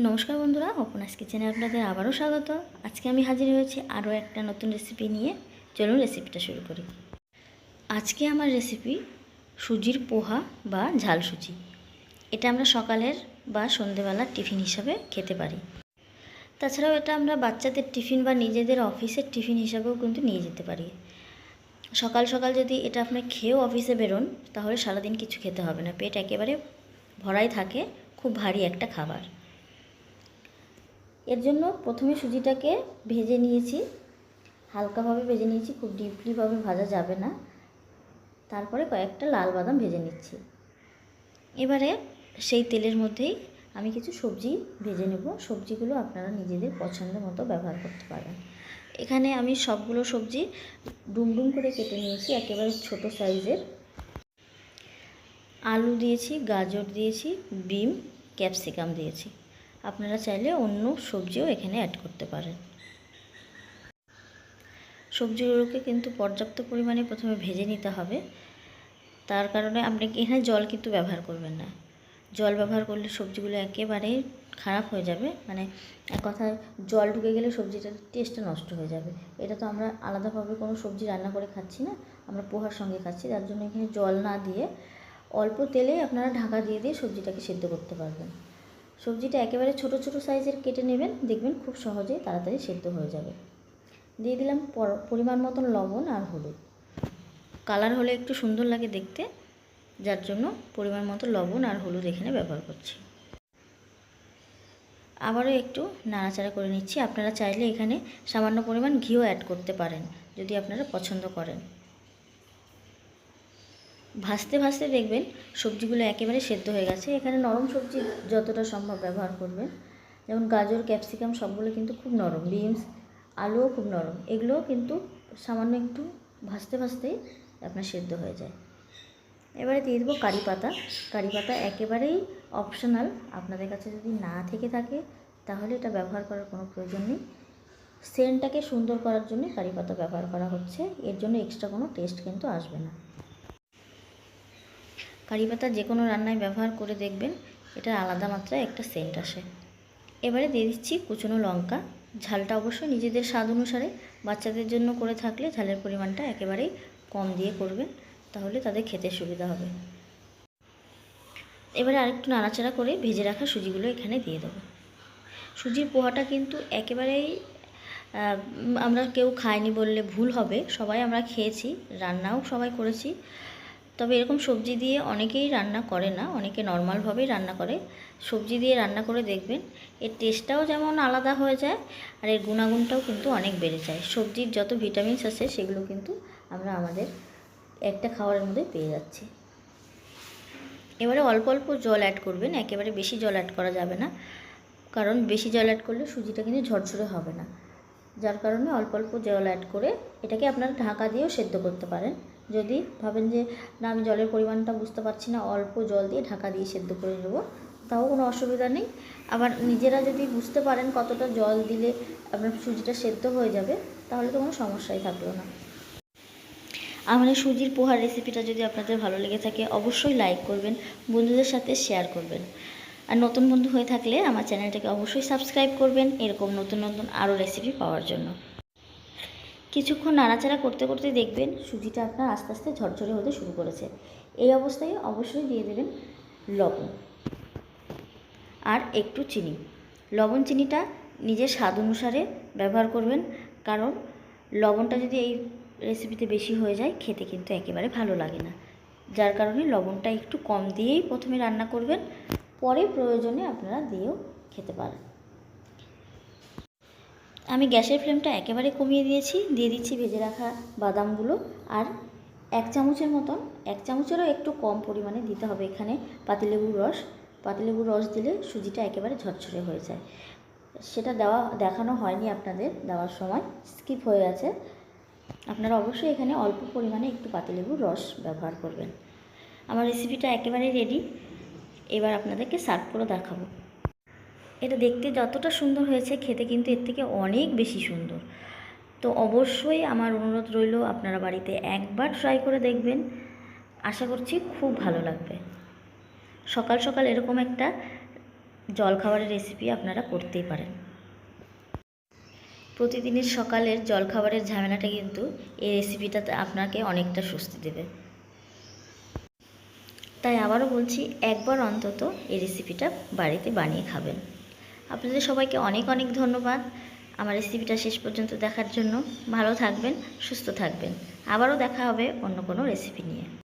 নমস্কার বন্ধুরা অপনাস কিচেনে আপনাদের আবারও স্বাগত। আজকে আমি হাজির হয়েছি আরও একটা নতুন রেসিপি নিয়ে। চলুন রেসিপিটা শুরু করি। আজকে আমার রেসিপি সুজির পোহা বা ঝাল সুজি। এটা আমরা সকালের বা সন্ধেবেলার টিফিন হিসাবে খেতে পারি। তাছাড়াও এটা আমরা বাচ্চাদের টিফিন বা নিজেদের অফিসের টিফিন হিসাবেও কিন্তু নিয়ে যেতে পারি। সকাল সকাল যদি এটা আপনি খেয়েও অফিসে বেরোন, তাহলে সারাদিন কিছু খেতে হবে না। পেট একেবারে ভরাই থাকে, খুব ভারী একটা খাবার। এর জন্য প্রথমে সুজিটাকে ভেজে নিয়েছি। হালকাভাবে ভেজে নিয়েছি, খুব ডিপলিভাবে ভাজা যাবে না। তারপরে কয়েকটা লাল বাদাম ভেজে নিচ্ছি। এবারে সেই তেলের মধ্যেই আমি কিছু সবজি ভেজে নেব। সবজিগুলো আপনারা নিজেদের পছন্দ মতো ব্যবহার করতে পারেন। এখানে আমি সবগুলো সবজি ডুম ডুম করে কেটে নিয়েছি, একেবারে ছোট সাইজের। আলু দিয়েছি, গাজর দিয়েছি, বিম, ক্যাপসিকাম দিয়েছি। আপনারা চাইলে অন্য সবজিও এখানে অ্যাড করতে পারেন। সবজিগুলোকে কিন্তু পর্যাপ্ত পরিমাণে প্রথমে ভেজে নিতে হবে। তার কারণে আপনি এখানে জল কিন্তু ব্যবহার করবেন না। জল ব্যবহার করলে সবজিগুলো একেবারেই খারাপ হয়ে যাবে। মানে এক কথায় জল ঢুকে গেলে সবজিটার টেস্টটা নষ্ট হয়ে যাবে। এটা তো আমরা আলাদাভাবে কোনো সবজি রান্না করে খাচ্ছি না, আমরা পোহার সঙ্গে খাচ্ছি। যার জন্য এখানে জল না দিয়ে অল্প তেলে আপনারা ঢাকা দিয়ে দিয়ে সবজিটাকে সেদ্ধ করতে পারবেন। সবজিটা একেবারে ছোট ছোট সাইজের কেটে নেবেন, দেখবেন খুব সহজেই তাড়াতাড়ি সেদ্ধ হয়ে যাবে। দিয়ে দিলাম পরিমাণ মতন লবণ আর হলুদ। কালার হলে একটু সুন্দর লাগে দেখতে, যার জন্য পরিমাণ মতো লবণ আর হলুদ এখানে ব্যবহার করছি। আবারও একটু নাড়াচাড়া করে নিচ্ছি। আপনারা চাইলে এখানে সামান্য পরিমাণ ঘিও অ্যাড করতে পারেন, যদি আপনারা পছন্দ করেন। ভাজতে ভাজতে দেখবেন সবজিগুলো একেবারে সেদ্ধ হয়ে গেছে। এখানে নরম সবজি যতটা সম্ভব ব্যবহার করবেন। যেমন গাজর, ক্যাপসিকাম সবগুলো কিন্তু খুব নরম। বিনস, আলুও খুব নরম। এগুলোও কিন্তু সামান্য একটু ভাজতে ভাজতেই আপনার সেদ্ধ হয়ে যায়। এবারে দিয়ে দেবো কারি পাতা। কারি পাতা একেবারেই অপশনাল আপনাদের কাছে যদি না থেকে থাকে, তাহলে এটা ব্যবহার করার কোনো প্রয়োজন নেই। সেন্টটাকে সুন্দর করার জন্য কারি পাতা ব্যবহার করা হচ্ছে। এর জন্য এক্সট্রা কোনো টেস্ট কিন্তু আসবে না। কারি পাতা যে কোনো রান্নায় ব্যবহার করে দেখবেন এটা আলাদা মাত্রায় একটা সেন্ট আসে। এবারে দিয়ে দিচ্ছি কুচনো লঙ্কা। ঝালটা অবশ্যই নিজেদের স্বাদ অনুসারে বাচ্চাদের জন্য করে থাকলে ঝালের পরিমাণটা একেবারেই কম দিয়ে করবেন, তাহলে তাদের খেতে সুবিধা হবে। এবারে আরেকটু নাড়াচাড়া করে ভেজে রাখা সুজিগুলো এখানে দিয়ে দেবো। সুজির পোহাটা কিন্তু একেবারেই আমরা কেউ খাইনি বললে ভুল হবে। সবাই আমরা খেয়েছি, রান্নাও সবাই করেছি। তবে এরকম সবজি দিয়ে অনেকেই রান্না করে না, অনেকে নর্মালভাবেই রান্না করে। সবজি দিয়ে রান্না করে দেখবেন, এর টেস্টটাও যেমন আলাদা হয়ে যায় আর এর গুণাগুণটাও কিন্তু অনেক বেড়ে যায়। সবজির যত ভিটামিনস আছে সেগুলো কিন্তু আমরা আমাদের একটা খাওয়ারের মধ্যে পেয়ে যাচ্ছি। এবারে অল্প অল্প জল অ্যাড করবেন, একেবারে বেশি জল অ্যাড করা যাবে না। কারণ বেশি জল অ্যাড করলে সুজিটা কিন্তু ঝরঝরে হবে না। যার কারণে অল্প অল্প জল অ্যাড করে এটাকে আপনারা ঢাকা দিয়েও সেদ্ধ করতে পারেন। যদি ভাবেন যে, না, আমি জলের পরিমাণটা বুঝতে পারছি না, অল্প জল দিয়ে ঢাকা দিয়ে সেদ্ধ করে নেব। তাও কোনো অসুবিধা নেই। আবার নিজেরা যদি বুঝতে পারেন কতটা জল দিলে আপনার সুজিটা সেদ্ধ হয়ে যাবে, তাহলে তো কোনো সমস্যাই থাকল না। আমার এই সুজির পোহার রেসিপিটা যদি আপনাদের ভালো লেগে থাকে, অবশ্যই লাইক করবেন, বন্ধুদের সাথে শেয়ার করবেন। আর নতুন বন্ধু হয়ে থাকলে আমার চ্যানেলটাকে অবশ্যই সাবস্ক্রাইব করবেন, এরকম নতুন নতুন আরও রেসিপি পাওয়ার জন্য। কিছুক্ষণ নাড়াচাড়া করতে করতে দেখবেন সুজিটা আপনার আস্তে আস্তে ঝরঝরে হতে শুরু করেছে। এই অবস্থায় অবশ্যই দিয়ে দেবেন লবণ আর একটু চিনি। লবণ চিনিটা নিজের স্বাদ অনুসারে ব্যবহার করবেন, কারণ লবণটা যদি এই রেসিপিতে বেশি হয়ে যায়, খেতে কিন্তু একেবারে ভালো লাগে না। যার কারণে লবণটা একটু কম দিয়েই প্রথমে রান্না করবেন, পরে প্রয়োজনে আপনারা দিয়েও খেতে পারেন। আমি গ্যাসের ফ্লেমটা একেবারে কমিয়ে দিয়েছি। দিয়ে দিচ্ছি ভেজে রাখা বাদামগুলো। আর এক চামচের মতন, এক চামচেরও একটু কম পরিমাণে দিতে হবে এখানে পাতিলেবুর রস। পাতিলেবুর রস দিলে সুজিটা একেবারে ঝরঝরে হয়ে যায়। সেটা দেওয়া, দেখানো হয়নি আপনাদের, দেওয়ার সময় স্কিপ হয়ে আছে আপনারা অবশ্যই এখানে অল্প পরিমাণে একটু পাতিলেবুর রস ব্যবহার করবেন। আমার রেসিপিটা একেবারে রেডি এবার আপনাদেরকে সার্ভ করে দেখাবো। এটা দেখতে যতটা সুন্দর হয়েছে, খেতে কিন্তু এর থেকে অনেক বেশি সুন্দর। তো অবশ্যই আমার অনুরোধ রইল, আপনারা বাড়িতে একবার ট্রাই করে দেখবেন। আশা করছি খুব ভালো লাগবে। সকাল সকাল এরকম একটা জলখাবারের রেসিপি আপনারা করতেই পারেন। প্রতিদিনের সকালের জলখাবারের ঝামেলাটা কিন্তু এই রেসিপিটাতে আপনাকে অনেকটা স্বস্তি দেবে। তাই আবারও বলছি, একবার অন্তত এই রেসিপিটা বাড়িতে বানিয়ে খাবেন। আপনাদের সবাইকে অনেক অনেক ধন্যবাদ আমার রেসিপিটা শেষ পর্যন্ত দেখার জন্য। ভালো থাকবেন, সুস্থ থাকবেন। আবারও দেখা হবে অন্য কোনো রেসিপি নিয়ে।